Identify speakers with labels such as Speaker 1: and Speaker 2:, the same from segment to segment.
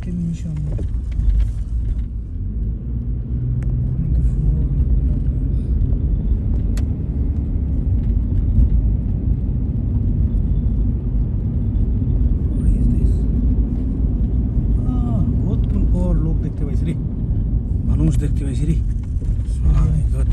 Speaker 1: kendini inşallah. মানুষ দেখতে পাইছি রে
Speaker 2: গড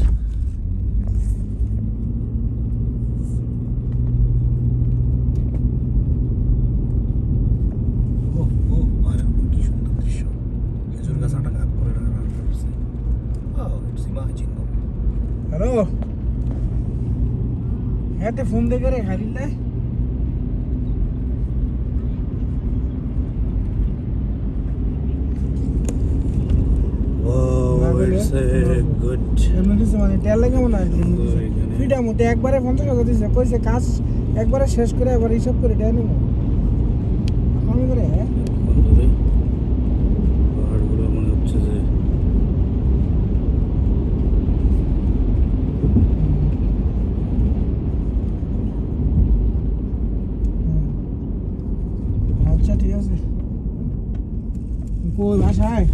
Speaker 1: হয়
Speaker 2: এখানে।
Speaker 1: ফ্রিটা মতো একবারে পঞ্চাশ হাজার দিছে কইছে কাজ একবারে শেষ করে এবার হিসাব করে দেয় নেব। করে হ্যাঁ? কই ভাষায়?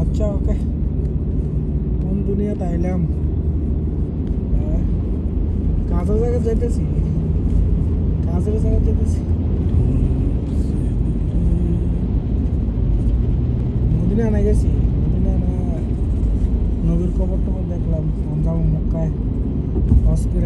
Speaker 1: আচ্ছা ওকে। কোন দুনিয়াতে আইলাম? হ্যাঁ। কাজের জায়গায় যেতেছি। কাজের জায়গায় যেতেছি। মদিনা না গেছি। খবর টবর দেখলাম সন্ধ্যা মুক্কায় অস্থির